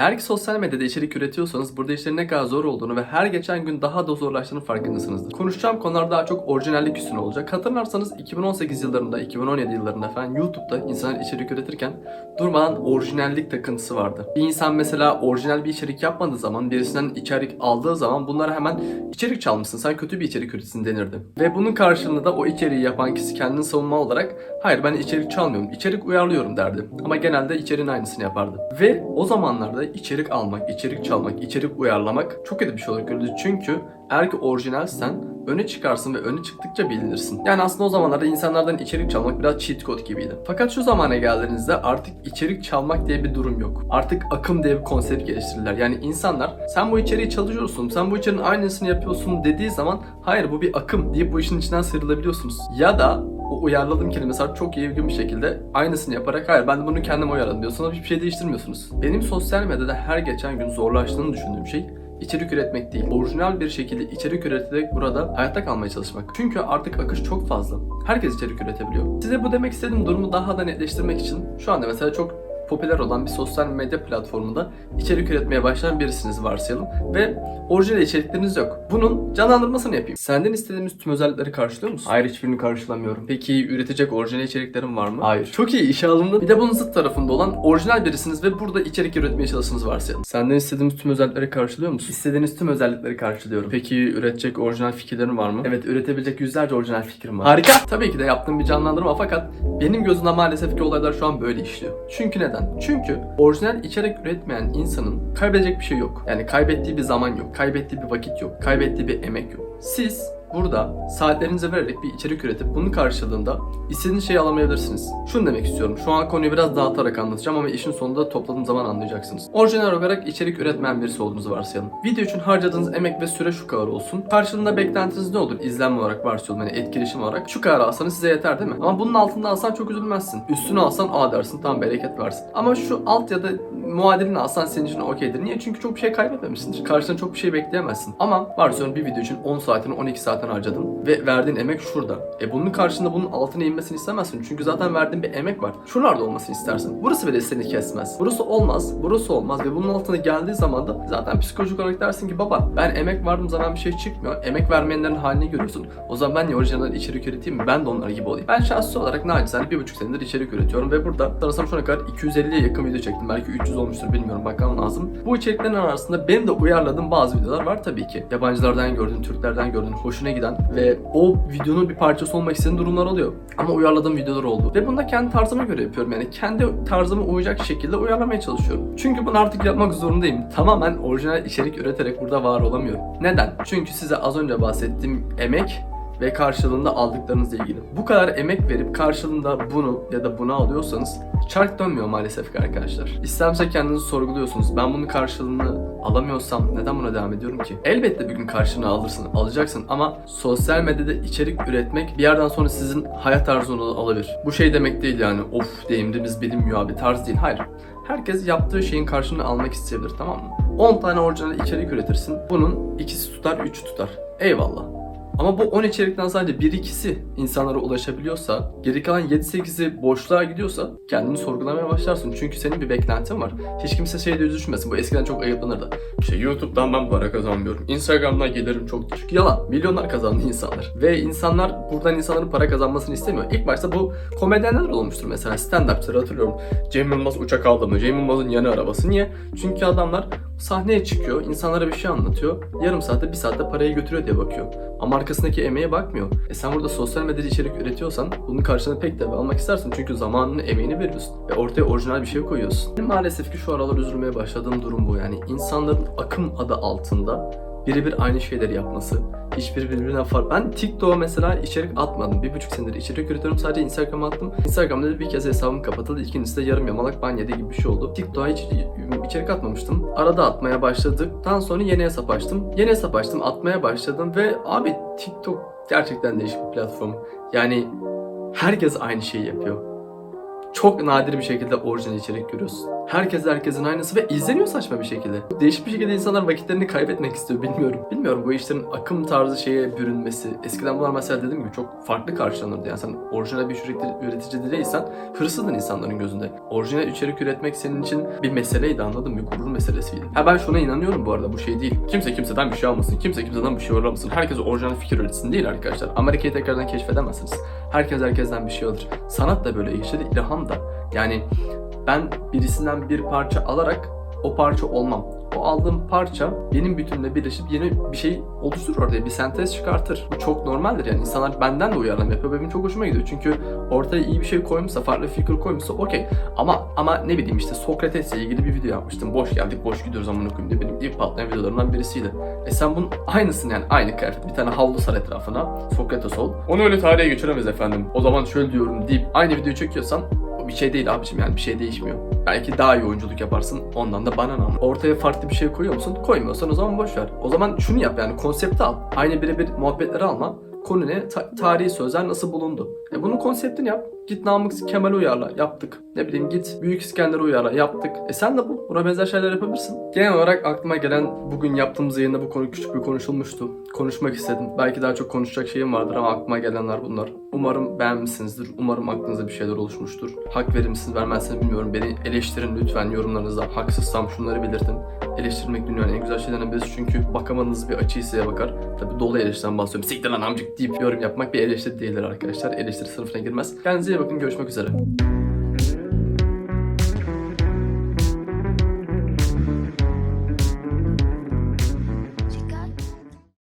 Eğer ki sosyal medyada içerik üretiyorsanız burada işlerin ne kadar zor olduğunu ve her geçen gün daha da zorlaştığını farkındasınızdır. Konuşacağım konular daha çok orijinallik üstüne olacak. Hatırlarsanız 2018 yıllarında, 2017 yıllarında falan YouTube'da insanlar içerik üretirken durmadan orijinallik takıntısı vardı. Bir insan mesela orijinal bir içerik yapmadığı zaman, birisinden içerik aldığı zaman bunlara hemen içerik çalmışsın, sen kötü bir içerik üretsin denirdi. Ve bunun karşılığında da o içeriği yapan kişi kendini savunma olarak hayır ben içerik çalmıyorum, içerik uyarlıyorum derdi. Ama genelde içeriğin aynısını yapardı. Ve o zamanlarda içerik almak, içerik çalmak, içerik uyarlamak çok kötü bir şey olarak görüldü. Çünkü eğer ki orijinalsen öne çıkarsın ve öne çıktıkça bilinirsin. Yani aslında o zamanlarda insanlardan içerik çalmak biraz cheat code gibiydi. Fakat şu zamana geldiğinizde artık içerik çalmak diye bir durum yok. Artık akım diye bir konsept geliştirdiler. Yani insanlar sen bu içeriği çalışıyorsun, sen bu içeriğin aynısını yapıyorsun dediği zaman hayır bu bir akım deyip bu işin içinden sıyrılabiliyorsunuz. Ya da o uyarladığım kelimesi artık çok iyi bir şekilde aynısını yaparak hayır ben de bunu kendim uyarladım diyorsunuz hiçbir şey değiştirmiyorsunuz. Benim sosyal medyada her geçen gün zorlaştığını düşündüğüm şey içerik üretmek değil. Orijinal bir şekilde içerik üreterek burada hayatta kalmaya çalışmak. Çünkü artık akış çok fazla. Herkes içerik üretebiliyor. Size bu demek istediğim durumu daha da netleştirmek için şu anda mesela çok popüler olan bir sosyal medya platformunda içerik üretmeye başlayan birisiniz varsayalım ve orijinal içerikleriniz yok. Bunun canlandırmasını yapayım. Senden istediğimiz tüm özellikleri karşılıyor musun? Hayır hiçbirini karşılamıyorum. Peki üretecek orijinal içeriklerin var mı? Hayır. Çok iyi işe alındı. Bir de bunun zıt tarafında olan orijinal birisiniz ve burada içerik üretmeye çalıştığınızı varsayalım. Senden istediğimiz tüm özellikleri karşılıyor musun? İstediğiniz tüm özellikleri karşılıyorum. Peki üretecek orijinal fikirlerin var mı? Evet üretebilecek yüzlerce orijinal fikrim var. Harika. Tabii ki de yaptığım bir canlandırma fakat benim gözümde maalesef ki olaylar şu an böyle işliyor. Çünkü neden? Çünkü orijinal içerik üretmeyen insanın kaybedecek bir şey yok. Yani kaybettiği bir zaman yok, kaybettiği bir vakit yok, kaybettiği bir emek yok. Siz burada saatlerinizi vererek bir içerik üretip bunun karşılığında istediğiniz şeyi alamayabilirsiniz. Şunu demek istiyorum. Şu an konuyu biraz dağıtarak anlatacağım ama işin sonunda topladığım zaman anlayacaksınız. Orijinal olarak içerik üretmeyen birisi olduğunuzu varsayalım. Video için harcadığınız emek ve süre şu kadar olsun. Karşılığında beklentiniz ne olur? İzlenme olarak varsayalım yani etkileşim olarak. Şu kadar alsanız size yeter değil mi? Ama bunun altında alsan çok üzülmezsin. Üstünü alsan a dersin tam bereket versin. Ama şu alt ya da muadilini alsan senin için okeydir. Niye? Çünkü çok bir şey kaybetmemişsindir. Karşına çok bir şey bekleyemezsin. Ama varsayıyorum bir video için 10 saatini 12 saatten harcadın ve verdiğin emek şurada. E bunun karşında bunun altına inmesini istemezsin. Çünkü zaten verdiğin bir emek var. Şuralarda olmasını istersin. Burası bile seni kesmez. Burası olmaz. Burası olmaz ve bunun altına geldiği zaman da zaten psikolojik olarak dersin ki baba ben emek verdim zaman bir şey çıkmıyor. Emek vermeyenlerin halini görüyorsun. O zaman ben niye orijinal içerik üreteyim mi? Ben de onlar gibi olayım. Ben şahsi olarak nacizane bir buçuk senedir içerik üretiyorum ve burada sanırsam şu ana kadar 250'ye yakın video çektim. Belki 300 olmuştur bilmiyorum bakmam lazım. Bu içeriklerin arasında benim de uyarladığım bazı videolar var tabii ki. Yabancılardan gördüğün, Türklerden gördüğün, hoşuna giden ve o videonun bir parçası olmak istediğin durumlar oluyor. Ama uyarladığım videolar oldu. Ve bunu da kendi tarzıma göre yapıyorum. Yani kendi tarzıma uyacak şekilde uyarlamaya çalışıyorum. Çünkü bunu artık yapmak zorundayım. Tamamen orijinal içerik üreterek burada var olamıyorum. Neden? Çünkü size az önce bahsettiğim emek ve karşılığında aldıklarınızla ilgili. Bu kadar emek verip karşılığında bunu ya da bunu alıyorsanız çark dönmüyor maalesef ki arkadaşlar. İstemse kendinizi sorguluyorsunuz. Ben bunun karşılığını alamıyorsam neden buna devam ediyorum ki? Elbette bir gün karşılığını alırsın, alacaksın ama sosyal medyada içerik üretmek bir yerden sonra sizin hayat tarzını alabilir. Bu şey demek değil yani of deyimimiz bilinmiyor abi tarz değil. Hayır. Herkes yaptığı şeyin karşılığını almak isteyebilir tamam mı? 10 tane orijinal içerik üretirsin. Bunun ikisi tutar, üçü tutar. Eyvallah. Ama bu 10 içerikten sadece 1-2'si insanlara ulaşabiliyorsa, geri kalan 7-8'i boşluğa gidiyorsa kendini sorgulamaya başlarsın. Çünkü senin bir beklentin var. Hiç kimse şey diye düşünmesin. Bu eskiden çok ayıplanırdı. İşte YouTube'dan ben para kazanmıyorum. Instagram'dan gelirim çok düşük. Yalan. Milyonlar kazandı insanlar. Ve insanlar buradan insanların para kazanmasını istemiyor. İlk başta bu komedyenler olmuştur mesela. Stand-upçıları hatırlıyorum. Cem Yılmaz uçak aldı mı? Cem Yılmaz'ın yeni arabası. Niye? Çünkü adamlar sahneye çıkıyor, insanlara bir şey anlatıyor. Yarım saatte, bir saatte parayı götürüyor diye bakıyor. Ama arkasındaki emeğe bakmıyor. E sen burada sosyal medyada içerik üretiyorsan bunun karşılığını pek de almak istersin. Çünkü zamanını, emeğini veriyorsun. Ve ortaya orijinal bir şey koyuyorsun. Maalesef ki şu aralar üzülmeye başladığım durum bu. Yani insanların akım adı altında birebir aynı şeyleri yapması. Hiçbir birbirine fark. Ben TikTok'a mesela içerik atmadım. Bir buçuk senedir içerik üretiyorum. Sadece Instagram'a attım. Instagram'da da bir kez hesabım kapatıldı. İkincisi de yarım yamalak ban yedi gibi bir şey oldu. TikTok'a hiç içerik atmamıştım. Arada atmaya başladıktan sonra yeni hesap açtım. Yeni hesap açtım. Atmaya başladım ve abi TikTok gerçekten değişik bir platform. Yani herkes aynı şeyi yapıyor çok nadir bir şekilde orijinal içerik görüyorsun. Herkes herkesin aynısı ve izleniyor saçma bir şekilde. Değişik bir şekilde insanlar vakitlerini kaybetmek istiyor bilmiyorum. Bilmiyorum bu işlerin akım tarzı şeye bürünmesi. Eskiden bunlar mesela dediğim gibi çok farklı karşılanırdı. Yani sen orijinal bir içerik üretici değilsen hırsızdın insanların gözünde. Orijinal içerik üretmek senin için bir meseleydi anladın mı? Bir gurur meselesiydi. Ha ben şuna inanıyorum bu arada bu şey değil. Kimse kimseden bir şey almasın. Kimse kimseden bir şey öğrenmesin. Herkes orijinal fikir üretsin değil arkadaşlar. Amerika'yı tekrardan keşfedemezsiniz. Herkes herkesten bir şey alır. Sanat da böyle geçer, ilham da. Yani ben birisinden bir parça alarak o parça olmam. O aldığım parça benim bütünle birleşip yeni bir şey oluşturur orada. Bir sentez çıkartır. Bu çok normaldir yani. insanlar benden de uyarlama yapıyor. Benim çok hoşuma gidiyor. Çünkü ortaya iyi bir şey koymuşsa, farklı fikir koymuşsa okey. Ama ama ne bileyim işte Sokrates'le ilgili bir video yapmıştım. Boş geldik, boş gidiyoruz amına koyayım diye benim ilk patlayan videolarımdan birisiydi. E sen bunun aynısını yani aynı kıyafet. Bir tane havlu sar etrafına. Sokrates ol. Onu öyle tarihe geçiremeyiz efendim. O zaman şöyle diyorum deyip aynı videoyu çekiyorsan bir şey değil abiciğim yani bir şey değişmiyor. Belki daha iyi oyunculuk yaparsın ondan da bana ne. Ortaya farklı bir şey koyuyor musun? Koymuyorsan o zaman boş ver. O zaman şunu yap yani konsepti al. Aynı birebir muhabbetleri alma. Konu ne? Ta- tarihi sözler nasıl bulundu? E bunun konseptini yap. Git Namık Kemal'i uyarla. Yaptık. Ne bileyim git Büyük İskender'i uyarla. Yaptık. E sen de bu. Buna benzer şeyler yapabilirsin. Genel olarak aklıma gelen bugün yaptığımız yayında bu konu küçük bir konuşulmuştu. Konuşmak istedim. Belki daha çok konuşacak şeyim vardır ama aklıma gelenler bunlar. Umarım beğenmişsinizdir. Umarım aklınıza bir şeyler oluşmuştur. Hak verir misiniz vermezseniz bilmiyorum. Beni eleştirin lütfen yorumlarınızda. Haksızsam şunları belirtin. Eleştirmek dünyanın en güzel şeylerinden birisi çünkü bakamadığınız bir açıyı size bakar. Tabi dolu eleştiriden bahsediyorum. Siktir lan amcık deyip yorum yapmak bir eleştiri değildir arkadaşlar. Eleştiri sınıfına girmez. Kendinize iyi bakın. Görüşmek üzere.